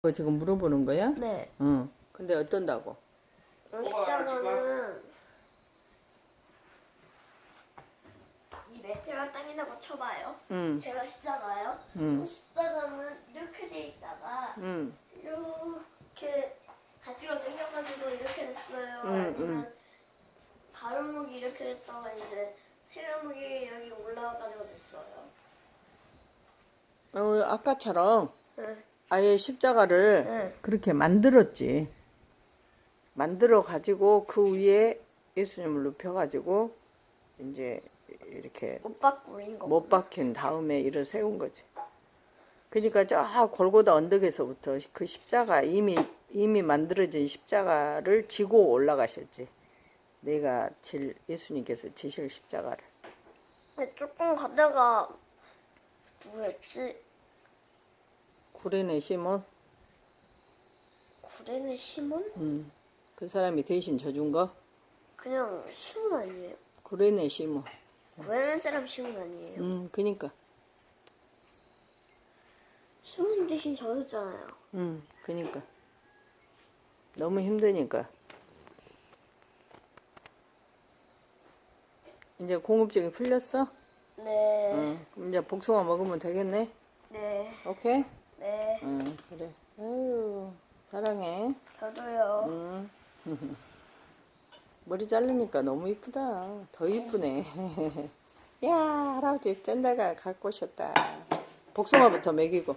그거 지금 물어보는 거야? 네. 응. 근데 어떤다고? 십자가는 이 매트가 땅이라고 쳐봐요. 응. 제가 십자가요. 응. 십자가는 이렇게 돼 있다가 응. 이렇게 가지로 당겨가지고 이렇게 됐어요. 응, 아니면 가로목이 이렇게 됐다가 이제 세로목이 여기 올라와가지고 됐어요. 어, 아까처럼 네. 아예 십자가를 네. 그렇게 만들었지. 만들어 가지고 그 위에 예수님을 눕혀 가지고 이제 이렇게 못 올린 거. 못 박힌 다음에 일을 세운 거지. 그러니까 저 골고다 언덕에서부터 그 십자가 이미 이미 만들어진 십자가를 지고 올라가셨지. 내가 질 예수님께서 지실 십자가를. 근데 조금 가다가 누구였지? 구레네 시몬, 구레네 시몬? 음, 그 사람이 대신 져준 거. 그냥 시몬 아니에요? 구레네 시몬. 구레네 사람 시몬 아니에요? 음, 그니까. 시몬 대신 져줬잖아요. 음, 그니까. 너무 힘드니까. 이제 공급증이 풀렸어? 네. 응. 그럼 이제 복숭아 먹으면 되겠네? 네. 오케이? 네. 응, 그래. 아유, 사랑해. 저도요. 응. 머리 자르니까 너무 이쁘다. 더 이쁘네. 야, 할아버지 짠다가 갖고 오셨다. 복숭아부터 먹이고.